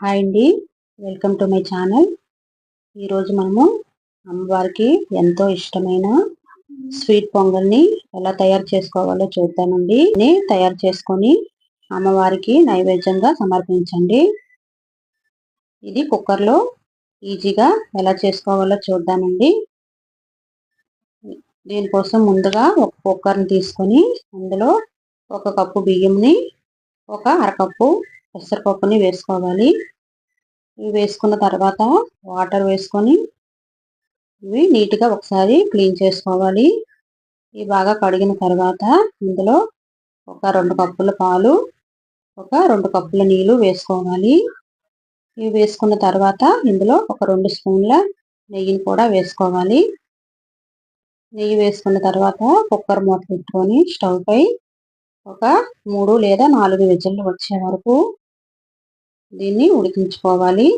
Hi అండి. Welcome to my channel. ఈరోజు మనము అమ్మవారికి ఎంతో ఇష్టమైన స్వీట్ పొంగల్ని ఎలా తయారు చేసుకోవాలో చూద్దామండి. తయారు చేసుకొని అమ్మవారికి నైవేద్యంగా సమర్పించండి. ఇది కుక్కర్లో ఈజీగా ఎలా చేసుకోవాలో చూద్దామండి. దీనికోసం ముందుగా ఒక కుక్కర్ని తీసుకొని అందులో ఒక కప్పు బియ్యంని ఒక అరకప్పు పెసరపప్పుని వేసుకోవాలి. ఇవి వేసుకున్న తర్వాత వాటర్ వేసుకొని ఇవి నీట్గా ఒకసారి క్లీన్ చేసుకోవాలి. ఇవి బాగా కడిగిన తర్వాత ఇందులో ఒక రెండు కప్పుల పాలు ఒక రెండు కప్పుల నీళ్ళు వేసుకోవాలి. ఇవి వేసుకున్న తర్వాత ఇందులో ఒక రెండు స్పూన్ల నెయ్యిని కూడా వేసుకోవాలి. నెయ్యి వేసుకున్న తర్వాత కుక్కర్ మూత పెట్టుకొని స్టవ్ పై ఒక మూడు లేదా నాలుగు విజిల్లు వచ్చే వరకు దీన్ని ఉడికించుకోవాలి.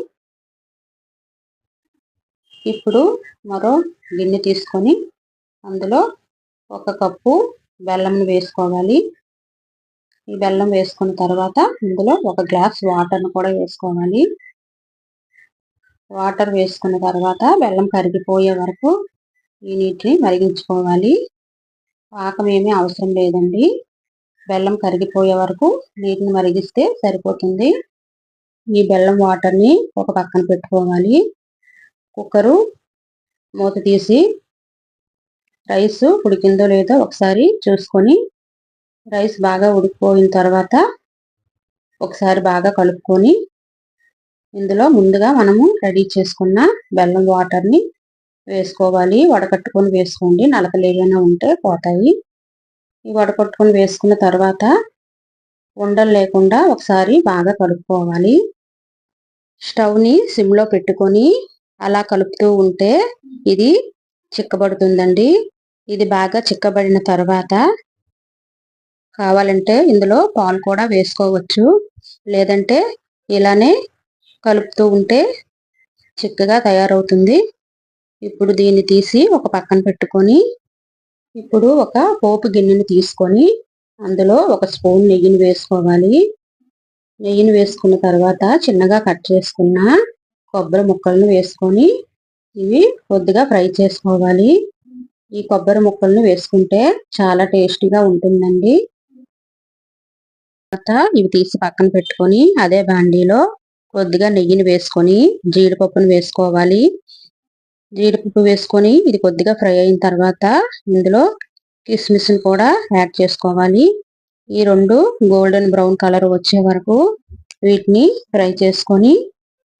ఇప్పుడు మరో గిన్నె తీసుకొని అందులో ఒక కప్పు బెల్లం వేసుకోవాలి. ఈ బెల్లం వేసుకున్న తర్వాత ఇందులో ఒక గ్లాస్ వాటర్ను కూడా వేసుకోవాలి. వాటర్ వేసుకున్న తర్వాత బెల్లం కరిగిపోయే వరకు ఈ నీటిని మరిగించుకోవాలి. పాకం ఏమీ అవసరం లేదండి. బెల్లం కరిగిపోయే వరకు నీటిని మరిగిస్తే సరిపోతుంది. ఈ బెల్లం వాటర్ని ఒక పక్కన పెట్టుకోవాలి. కుక్కరు మూత తీసి రైస్ ఉడికిందో లేదో ఒకసారి చూసుకొని రైస్ బాగా ఉడికిపోయిన తర్వాత ఒకసారి బాగా కలుపుకొని ఇందులో ముందుగా మనము రెడీ చేసుకున్న బెల్లం వాటర్ని వేసుకోవాలి. వడకట్టుకొని వేసుకోండి. నలకలు ఏమైనా ఉంటే పోతాయి. ఈ వడకట్టుకొని వేసుకున్న తర్వాత ఉండలు లేకుండా ఒకసారి బాగా కలుపుకోవాలి. స్టవ్ని సిమ్లో పెట్టుకొని అలా కలుపుతూ ఉంటే ఇది చిక్కబడుతుందండి. ఇది బాగా చిక్కబడిన తర్వాత కావాలంటే ఇందులో పాలు కూడా వేసుకోవచ్చు. లేదంటే ఇలానే కలుపుతూ ఉంటే చిక్కగా తయారవుతుంది. ఇప్పుడు దీన్ని తీసి ఒక పక్కన పెట్టుకొని ఇప్పుడు ఒక పోపు గిన్నెని తీసుకొని అందులో ఒక స్పూన్ నెయ్యిని వేసుకోవాలి. నెయ్యిని వేసుకున్న తర్వాత చిన్నగా కట్ చేసుకున్న కొబ్బరి ముక్కలను వేసుకొని ఇవి కొద్దిగా ఫ్రై చేసుకోవాలి. ఈ కొబ్బరి ముక్కలను వేసుకుంటే చాలా టేస్టీగా ఉంటుందండి. తర్వాత ఇవి తీసి పక్కన పెట్టుకొని అదే బాండీలో కొద్దిగా నెయ్యిని వేసుకొని జీడిపప్పును వేసుకోవాలి. జీడిపప్పు వేసుకొని ఇది కొద్దిగా ఫ్రై అయిన తర్వాత ఇందులో కిస్మిస్ని కూడా యాడ్ చేసుకోవాలి. ఈ రెండు గోల్డెన్ బ్రౌన్ కలర్ వచ్చే వరకు వీటిని ఫ్రై చేసుకొని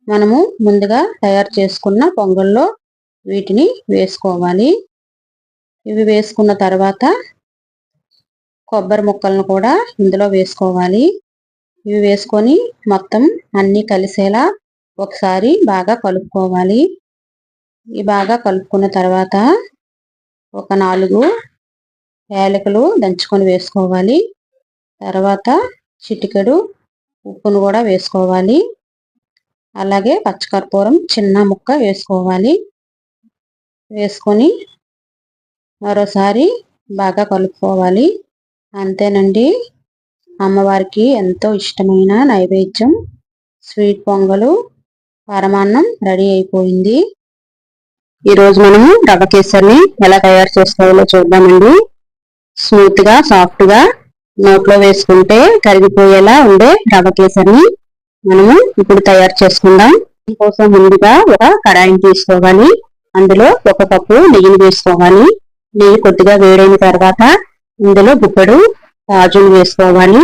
మనము ముందుగా తయారు చేసుకున్న పొంగల్లో వీటిని వేసుకోవాలి. ఇవి వేసుకున్న తర్వాత కొబ్బరి ముక్కలను కూడా ఇందులో వేసుకోవాలి. ఇవి వేసుకొని మొత్తం అన్నీ కలిసేలా ఒకసారి బాగా కలుపుకోవాలి. ఇవి బాగా కలుపుకున్న తర్వాత ఒక నాలుగు ఏలకలు దంచుకొని వేసుకోవాలి. తర్వాత చిటికెడు ఉప్పును కూడా వేసుకోవాలి. అలాగే పచ్చకర్పూరం చిన్న ముక్క వేసుకోవాలి. వేసుకొని మరోసారి బాగా కలుపుకోవాలి. అంతేనండి. అమ్మవారికి ఎంతో ఇష్టమైన నైవేద్యం. స్వీట్ పొంగలు పరమాన్నం రెడీ అయిపోయింది. ఈరోజు మనము రవ్వ కేసరిని ఎలా తయారు చేసుకోవాలో చూద్దామండి. స్మూత్గా సాఫ్ట్గా నోట్లో వేసుకుంటే కరిగిపోయేలా ఉండే రవ్వ కేసరిని మనము ఇప్పుడు తయారు చేసుకుందాం. దీనికోసం ముందుగా ఒక కడాయిని తీసుకోవాలి. అందులో ఒక కప్పు నెయ్యిని వేసుకోవాలి. నెయ్యి కొద్దిగా వేడైన తర్వాత ఇందులో గుప్పెడు కాజుని వేసుకోవాలి.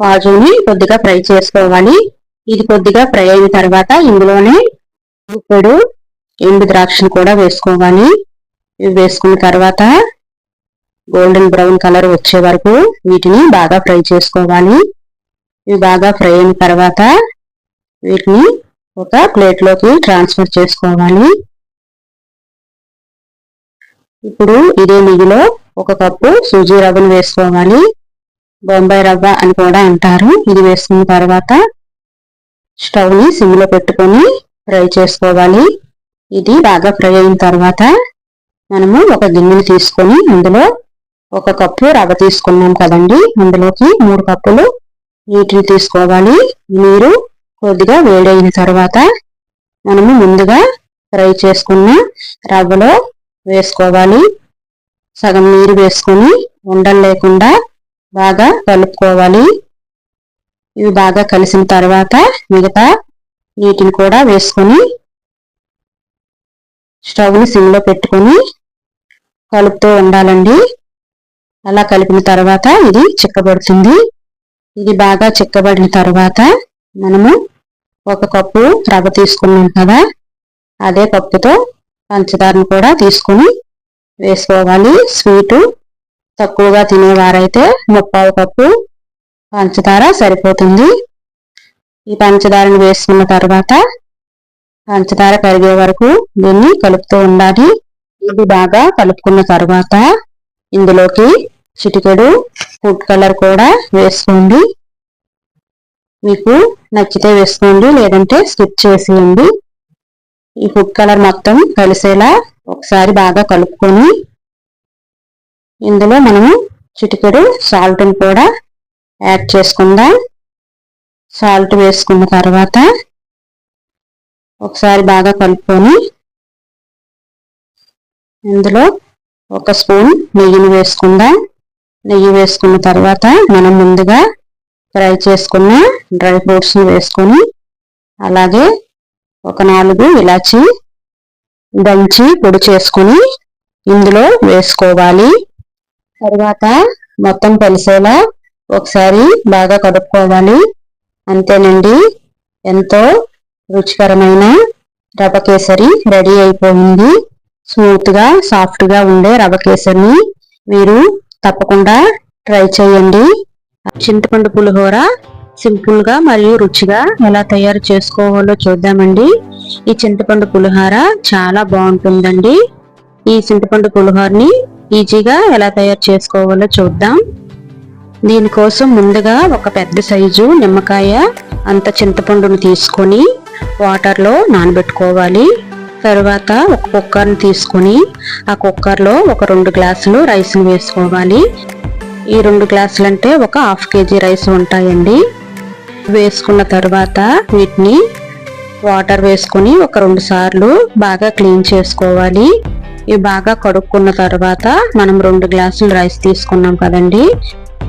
కాజుని కొద్దిగా ఫ్రై చేసుకోవాలి. ఇది కొద్దిగా ఫ్రై అయిన తర్వాత ఇందులోనే గుప్పెడు ఎండు ద్రాక్షను కూడా వేసుకోవాలి. ఇవి వేసుకున్న తర్వాత గోల్డెన్ బ్రౌన్ కలర్ వచ్చే వరకు వీటిని బాగా ఫ్రై చేసుకోవాలి. ఇవి బాగా ఫ్రై అయిన తర్వాత వీటిని ఒక ప్లేట్లోకి ట్రాన్స్ఫర్ చేసుకోవాలి. ఇప్పుడు ఇదే నెయ్యిలో ఒక కప్పు సూజీ రవ్వను వేసుకోవాలి. బొంబాయి రవ్వ అని కూడా అంటారు. ఇది వేసుకున్న తర్వాత స్టవ్ని సిమ్లో పెట్టుకొని ఫ్రై చేసుకోవాలి. ఇది బాగా ఫ్రై అయిన తర్వాత మనము ఒక గిన్నెని తీసుకొని అందులో ఒక కప్పు రవ్వ తీసుకున్నాం కదండి. అందులోకి మూడు కప్పులు నీటిని తీసుకోవాలి. నీరు కొద్దిగా వేడైన తర్వాత మనము ముందుగా ఫ్రై చేసుకున్న రవ్వలో వేసుకోవాలి. సగం నీరు వేసుకొని ఉండలు లేకుండా బాగా కలుపుకోవాలి. ఇవి బాగా కలిసిన తర్వాత మిగతా నీటిని కూడా వేసుకొని స్టవ్ని సిమ్లో పెట్టుకొని కలుపుతూ ఉండాలండి. అలా కలిపిన తర్వాత ఇది చిక్కబడుతుంది. ఇది బాగా చిక్కబడిన తర్వాత మనము ఒక కప్పు రవ్వ తీసుకున్నాం కదా అదే కప్పుతో పంచదారను కూడా తీసుకుని వేసుకోవాలి. స్వీటు తక్కువగా తినేవారైతే ముప్పావు కప్పు పంచదార సరిపోతుంది. ఈ పంచదారను వేసుకున్న తర్వాత పంచదార కరిగే వరకు దీన్ని కలుపుతూ ఉండాలి. ఇది బాగా కలుపుకున్న తర్వాత ఇందులోకి చిటికెడు ఫుడ్ కలర్ కూడా వేసుకోండి. మీకు నచ్చితే వేసుకోండి లేదంటే స్కిప్ చేసేయండి. ఈ ఫుడ్ కలర్ మొత్తం కలిసేలా ఒకసారి బాగా కలుపుకొని ఇందులో మనము చిటికెడు సాల్ట్ని కూడా యాడ్ చేసుకుందాం. సాల్ట్ వేసుకున్న తర్వాత ఒకసారి బాగా కలుపుకొని ఇందులో ఒక స్పూన్ నెయ్యిని వేసుకుందాం. నెయ్యి వేసుకున్న తర్వాత మనం ముందుగా ఫ్రై చేసుకున్న డ్రై ఫ్రూట్స్ని వేసుకొని అలాగే ఒక నాలుగు ఇలాచి దంచి పొడి చేసుకుని ఇందులో వేసుకోవాలి. తర్వాత మొత్తం కలిసేలా ఒకసారి బాగా కడుక్కోవాలి. అంతేనండి. ఎంతో రుచికరమైన రవ్వ కేసరి రెడీ అయిపోయింది. స్మూత్గా సాఫ్ట్గా ఉండే రవ్వ కేసరిని మీరు తప్పకుండా ట్రై చేయండి. చింతపండు పులిహోర సింపుల్గా మరియు రుచిగా ఎలా తయారు చేసుకోవాలో చూద్దామండి. ఈ చింతపండు పులిహోర చాలా బాగుంటుందండి. ఈ చింతపండు పులిహోరని ఈజీగా ఎలా తయారు చేసుకోవాలో చూద్దాం. దీనికోసం ముందుగా ఒక పెద్ద సైజు నిమ్మకాయ అంత చింతపండును తీసుకొని వాటర్లో నానబెట్టుకోవాలి. తర్వాత ఒక కుక్కర్ని తీసుకొని ఆ కుక్కర్లో ఒక రెండు గ్లాసులు రైస్ని వేసుకోవాలి. ఈ రెండు గ్లాసులు అంటే ఒక హాఫ్ కేజీ రైస్ ఉంటాయండి. వేసుకున్న తర్వాత వీటిని వాటర్ వేసుకొని ఒక రెండు సార్లు బాగా క్లీన్ చేసుకోవాలి. ఇవి బాగా కడుక్కున్న తర్వాత మనం రెండు గ్లాసులు రైస్ తీసుకున్నాం కదండి.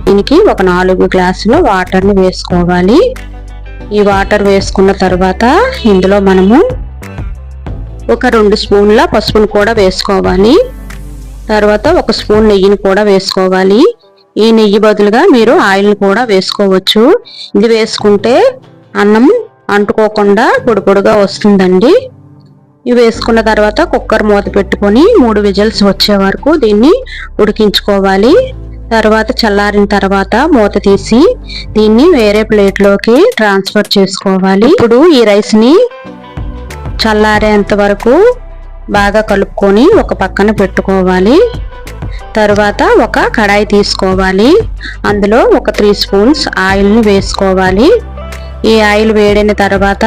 దీనికి ఒక నాలుగు గ్లాసులు వాటర్ని వేసుకోవాలి. ఈ వాటర్ వేసుకున్న తర్వాత ఇందులో మనము ఒక రెండు స్పూన్ల పసుపును కూడా వేసుకోవాలి. తర్వాత ఒక స్పూన్ నెయ్యిని కూడా వేసుకోవాలి. ఈ నెయ్యి బదులుగా మీరు ఆయిల్ని కూడా వేసుకోవచ్చు. ఇది వేసుకుంటే అన్నం అంటుకోకుండా పొడి పొడిగా వస్తుందండి. ఇవి వేసుకున్న తర్వాత కుక్కర్ మూత పెట్టుకొని మూడు విజిల్స్ వచ్చే వరకు దీన్ని ఉడికించుకోవాలి. తర్వాత చల్లారిన తర్వాత మూత తీసి దీన్ని వేరే ప్లేట్లోకి ట్రాన్స్ఫర్ చేసుకోవాలి. ఇప్పుడు ఈ రైస్ని చల్లారేంత వరకు బాగా కలుపుకొని ఒక పక్కన పెట్టుకోవాలి. తర్వాత ఒక కడాయి తీసుకోవాలి. అందులో ఒక త్రీ స్పూన్స్ ఆయిల్ని వేసుకోవాలి. ఈ ఆయిల్ వేడిన తర్వాత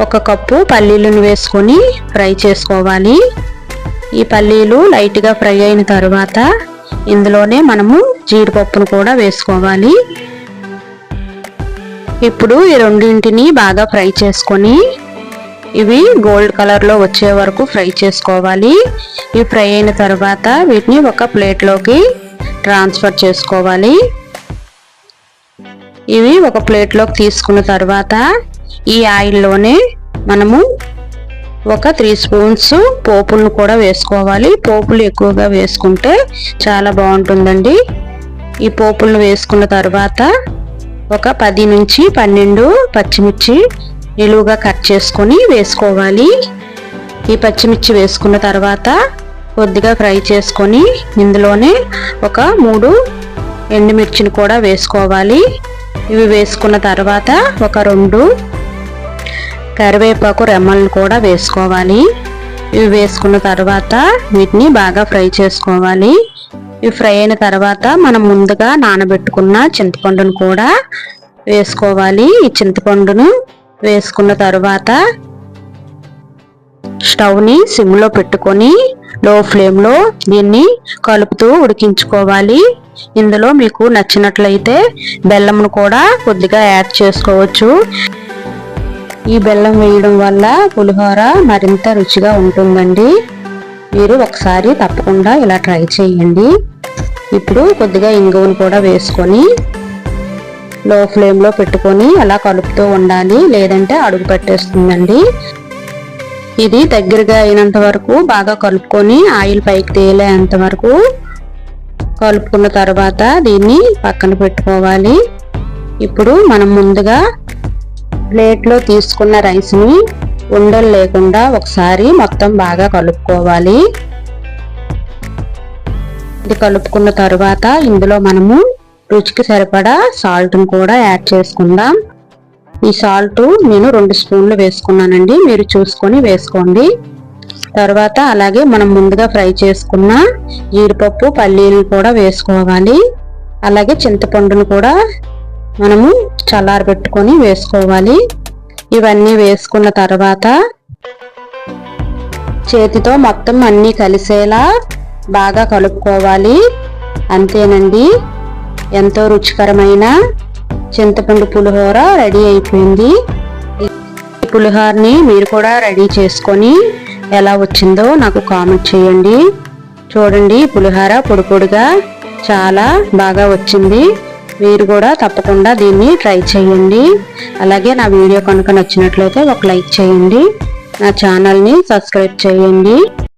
ఒక కప్పు పల్లీలను వేసుకొని ఫ్రై చేసుకోవాలి. ఈ పల్లీలు లైట్గా ఫ్రై అయిన తర్వాత ఇందులోనే మనము జీడిపప్పును కూడా వేసుకోవాలి. ఇప్పుడు ఈ రెండింటిని బాగా ఫ్రై చేసుకొని ఇవి గోల్డ్ కలర్లో వచ్చే వరకు ఫ్రై చేసుకోవాలి. ఇవి ఫ్రై అయిన తర్వాత వీటిని ఒక ప్లేట్లోకి ట్రాన్స్ఫర్ చేసుకోవాలి. ఇవి ఒక ప్లేట్లోకి తీసుకున్న తర్వాత ఈ ఆయిల్లోనే మనము ఒక త్రీ స్పూన్స్ పోపులను కూడా వేసుకోవాలి. పోపులు ఎక్కువగా వేసుకుంటే చాలా బాగుంటుందండి. ఈ పోపులను వేసుకున్న తర్వాత ఒక పది నుంచి పన్నెండు పచ్చిమిర్చి నిలువుగా కట్ చేసుకొని వేసుకోవాలి. ఈ పచ్చిమిర్చి వేసుకున్న తర్వాత కొద్దిగా ఫ్రై చేసుకొని ఇందులోనే ఒక మూడు ఎండుమిర్చిని కూడా వేసుకోవాలి. ఇవి వేసుకున్న తర్వాత ఒక రెండు కరివేపాకు రెమ్మలను కూడా వేసుకోవాలి. ఇవి వేసుకున్న తర్వాత వీటిని బాగా ఫ్రై చేసుకోవాలి. ఇవి ఫ్రై అయిన తర్వాత మనం ముందుగా నానబెట్టుకున్న చింతపండును కూడా వేసుకోవాలి. ఈ చింతపండును వేసుకున్న తర్వాత స్టవ్ని సిమ్లో పెట్టుకొని లో ఫ్లేమ్లో దీన్ని కలుపుతూ ఉడికించుకోవాలి. ఇందులో మీకు నచ్చినట్లయితే బెల్లంను కూడా కొద్దిగా యాడ్ చేసుకోవచ్చు. ఈ బెల్లం వేయడం వల్ల పులిహోర మరింత రుచిగా ఉంటుందండి. మీరు ఒకసారి తప్పకుండా ఇలా ట్రై చేయండి. ఇప్పుడు కొద్దిగా ఇంగువను కూడా వేసుకొని లో ఫ్లేమ్లో పెట్టుకొని అలా కలుపుతూ ఉండాలి. లేదంటే అడుగు పెట్టేస్తుందండి. ఇది దగ్గరగా అయినంత వరకు బాగా కలుపుకొని ఆయిల్ పైకి తేలేంత వరకు కలుపుకున్న తర్వాత దీన్ని పక్కన పెట్టుకోవాలి. ఇప్పుడు మనం ముందుగా ప్లేట్లో తీసుకున్న రైస్ని ఉండలు లేకుండా ఒకసారి మొత్తం బాగా కలుపుకోవాలి. ఇది కలుపుకున్న తర్వాత ఇందులో మనము రుచికి సరిపడా సాల్ట్ని కూడా యాడ్ చేసుకుందాం. ఈ సాల్ట్ నేను రెండు స్పూన్లు వేసుకున్నానండి. మీరు చూసుకొని వేసుకోండి. తర్వాత అలాగే మనం ముందుగా ఫ్రై చేసుకున్న జీడిపప్పు పల్లీలు కూడా వేసుకోవాలి. అలాగే చింతపండును కూడా మనము చల్లారబెట్టుకొని వేసుకోవాలి. ఇవన్నీ వేసుకున్న తర్వాత చేతితో మొత్తం అన్నీ కలిసేలా బాగా కలుపుకోవాలి. అంతేనండి. ఎంతో రుచికరమైన చింతపండు పులిహోర రెడీ అయిపోయింది. ఈ పులిహోరని మీరు కూడా రెడీ చేసుకొని ఎలా వచ్చిందో నాకు కామెంట్ చేయండి. చూడండి పులిహోర పొడి పొడిగా చాలా బాగా వచ్చింది. మీరు కూడా తప్పకుండా దీన్ని ట్రై చేయండి. అలాగే నా వీడియో కనుక నచ్చినట్లయితే ఒక లైక్ చేయండి. నా ఛానల్ని సబ్స్క్రైబ్ చేయండి.